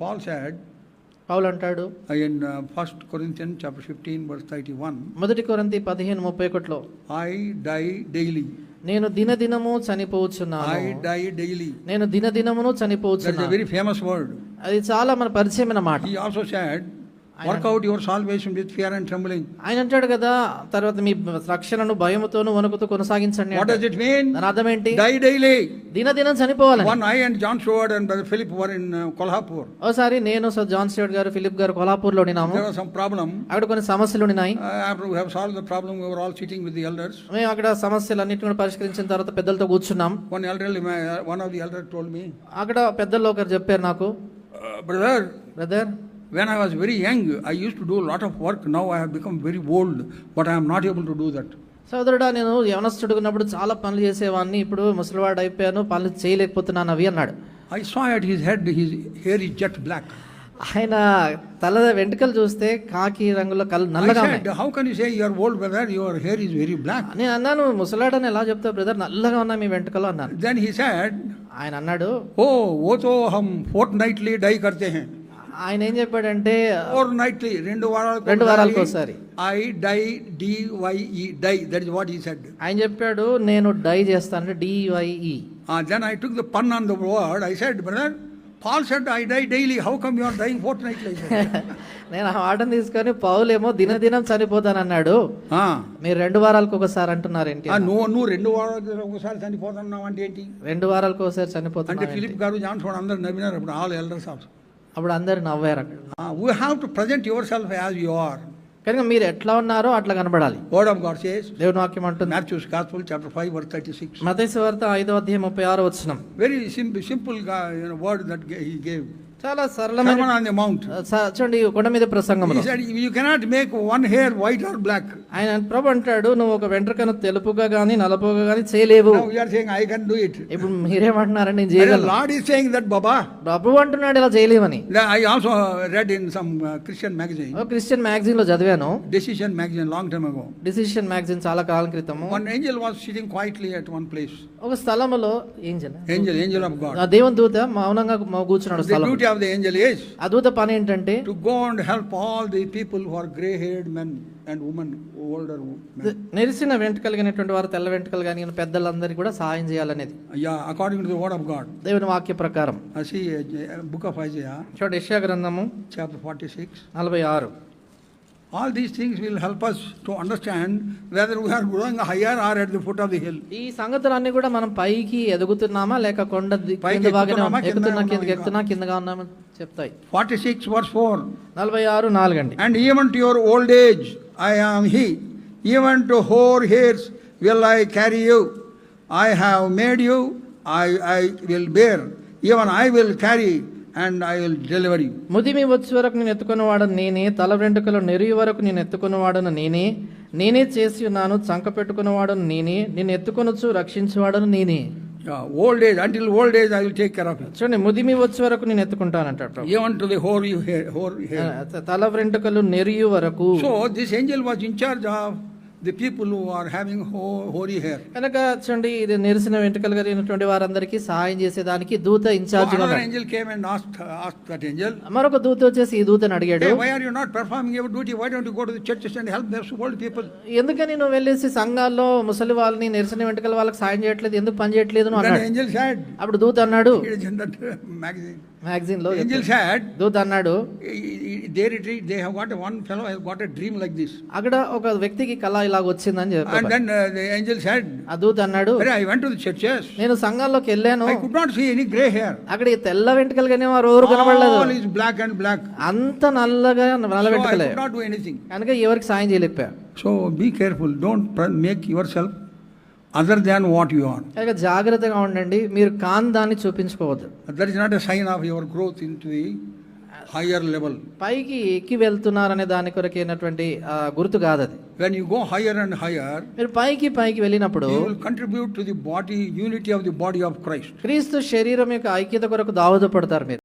Paul said Paul అంటాడు I in first Corinthian chapter fifteen verse thirty one మొదటి కొరంతి పదిహేను ముప్పై ఒకటిలో ఐ డై డైలీ నేను దినదినము చనిపోవచ్చున్నా ఐ డై డైలీ నేను దినదినమును చనిపోవచ్చు వెరీ ఫేమస్ వర్డ్ అది చాలా మన పరిచయమైన మాట. ఈ also said work out your salvation with fear and trembling ఆయన అంటాడు కదా తర్వాత మీ రక్షణను భయముతో వణుకుతూ కొనసాగించండి వాట్ డస్ ఇట్ మీన్ దాని అర్థం ఏంటి? డై డైలీ దిన దినం చనిపోవాలి one I and John Stewart and brother Philip were in Kolhapur ఒకసారి నేను సార్ జాన్ స్టూవర్డ్ గారు ఫిలిప్ గారు కొల్హాపూర్లో ఉన్నాము దేర్ సమ్ ప్రాబ్లం అక్కడ కొన్ని సమస్యలు ఉన్నాయి. I have solve the problem we are all sitting with the elders మేము అక్కడ సమస్యలన్నిటిని పరిష్కరించిన తర్వాత పెద్దలతో కూర్చున్నాం. One elder one of the elder told me అక్కడ పెద్దలు ఒకరు చెప్పారు నాకు. Brother brother when I was very young I used to do a lot of work. Now I have become very old, not I to do that to do that. సోదరుడా నేను యవనస్తుడుకున్నప్పుడు చాలా పనులు చేసేవాడిని ఇప్పుడు ముసలివాడు అయిపోయాను పనులు చేయలేకపోతున్నాను అవి అన్నాడు. I saw at his head his hair is jet black ఆయన తల వెంట్రుకలు చూస్తే కాకి రంగులో కళ్ళు నల్లగా how can you say your old brother your hair is very black నేను అన్నాను ముసలాడని ఎలా చెప్తావు బ్రదర్ నల్లగా ఉన్నా మీ వెంట్రుకలు అన్నాను. దెన్ హీ సెడ్ ఆయన అన్నాడు oh, ఓ ఓ తో హమ్ ఫోర్ట్ నైట్లీ డై కర్తే హై. ఆయన ఏం చెప్పాడంటే Fortnightly, రెండు వారాలకు రెండు వారాలకు ఒకసారి I die, D-Y-E, die. That is what he said. ఆయన చెప్పాడు నేను డై చేస్తాను డివైఈ Uh, then I took the pun on the word. I said, brother, Paul said, I die daily. How come you are dying fortnightly? I said. నేను ఆ మాటను తీసుకొని పౌలేమో దినదినం చనిపోతానన్నాడు Ah. మీరు రెండు వారాలకు ఒకసారి అంటున్నారు ఏంటి ఆ, నువ్వు నువ్వు రెండు వారాలు ఒకసారి చనిపోతున్నావు అంటే ఏంటి రెండు వారాలకు ఒకసారి అంటే చనిపోతున్నా ఫిలిప్ గారు జాన్ చూడ అందరు నవ్వినారు ఇప్పుడు ఆల్ ఎల్డర్స్ ఆల్సో అప్పుడు అందరు నవ్వారు అక్కడ. We have to present yourself as you are కనుక మీరు ఎట్లా ఉన్నారో అట్లా కనబడాలి. వర్డ్ ఆఫ్ గాడ్ సేస్ దేవుని వాక్యం అంటుంది. Matthew's gospel chapter five verse thirty six మతేసు వార్త ఐదో అధ్యాయం ముప్పై ఆరు వచ్చినాం very simple simple word that he gave చాలా సరళమైన మౌంట్ చూడండి కొండ మీద ప్రసంగం you cannot make one hair white or black ఆయన ప్రభు అంటాడు నువ్వు ఒక వెంటర్ వెంట్రకను తెలుపుగా గానీ నలుపుగా గానీ చేయలేవు. ఐ కెన్ డూ ఇట్ ఇప్పుడు మీరే అంటున్నారని నేను సేయింగ్ దట్ బాబా ప్రభు అంటున్నాడు ఇలా చేయలేవని I also read in some Christian magazine oh Christian మ్యాగజైన్లో చదివాను. Decision magazine long time ago decision magazine చాలా కాలం క్రితం one angel was sitting quietly at one place ఒక స్థలములో angel? Angel angel of God ఆ దేవుని దూత మౌనంగా కూర్చున్నాడు స్థలం duty of the angel is ఆ దూత పని ఏంటంటే to go and help all the people who are grey haired men and women, older men. నెరిసిన వెంట్రుకలు కలిగినటువంటి వారు తెల్ల వెంట్రుకలు కలిగిన పెద్దలందరికీ కూడా సహాయం చేయాలనేది Yeah, according to the word of God. దేవుని వాక్య ప్రకారం I see a, a book of Isaiah, చూడండి యెషయా గ్రంథము chapter 46. నలభై ఆరు All these things will help us to understand whether we are growing higher or at the foot of the hill. ఈ సంగతులన్నీ కూడా మనం పైకి ఎదుగుతున్నామా లేక కొండ కింద ఉన్నాం- ఎక్కుతున్నా కింద ఉన్నామా ఎక్కుతున్నా కిందగా ఉన్నామని చెప్తాయి 46 verse 4. నలభై ఆరు నాలుగండి And even to your old age I am he. Even to hoar hairs will I carry you. I have made you, I, I will bear. Even I will carry and I will deliver you. ముదిమి వచ్చే వరకు నేను ఎత్తుకున్నవాడను నేనే తల వెంట్రుకలు నెరిగి వరకు నేను ఎత్తుకున్నవాడను నేనే నేనే చేసి ఉన్నాను చంక పెట్టుకున్నవాడను నేనే నేను ఎత్తుకొనొచ్చు రక్షించేవాడను నేనే age, until old age I will take care of you. చూడండి ముదిమి వచ్చే వరకు నేను. Even to the hoary hair. Hoar hair. త- తల వెంట్రుకలు నెరియు వరకు So this angel was in charge of the people who are having ho- hoary hair. కనుక చూడండి ఇది నెరిసిన వెంట్రుకలు కలిగినటువంటి వారందరికీ సహాయం చేసేదానికి దూత incharge angel came and asked, asked that angel, మరొక దూత వచ్చేసి ఈ దూతని అడిగాడు why are you not performing your duty? Why don't you go to the churches and help those old people? ఎందుకని నువ్వు వెళ్ళేసి సంఘాల్లో ముసలి వాళ్ళని నెరిసిన వెంట్రుకల వాళ్ళకి సాయం చేయట్లేదు ఎందుకు పని చేయట్లేదు అన్నాడు angel said, అప్పుడు దూత అన్నాడు uh, magazine. మ్యాగజైన్లో Angel said, దూత అన్నాడు they retreat they have got one fellow have got a dream like this అక్కడ ఒక వ్యక్తికి కళ ఇలాగ వచ్చింది అని చెప్పారు and then the angel said అదూత్ అన్నాడు అరే I went to the churches నేను సంఘాల్లోకి వెళ్ళాను. I could not see any grey hair అక్కడ ఈ తెల్ల వెంట్రుకలు గానీ వారు ఎవరు కనబడలేదు. All is black and black అంత నల్లగా నల్ల వెంట్రుకలే I could not do anything కనుక ఎవరికి సాయం చేయలేకపో so be careful don't make yourself other than what you are అయితే జాగ్రత్తగా ఉండండి. మీరు కాన్ దాన్ని చూపించుకోవద్దు. That is not a sign of your growth into higher level పైకి ఎక్కి వెళ్తున్నారనే దాని కొరకు అయినటువంటి గుర్తు కాదు అది when you go higher and higher మీరు పైకి పైకి వెళ్ళినప్పుడు contribute to the body unity of the body of Christ క్రీస్తు శరీరం యొక్క ఐక్యత కొరకు దావదపడతారు మీరు.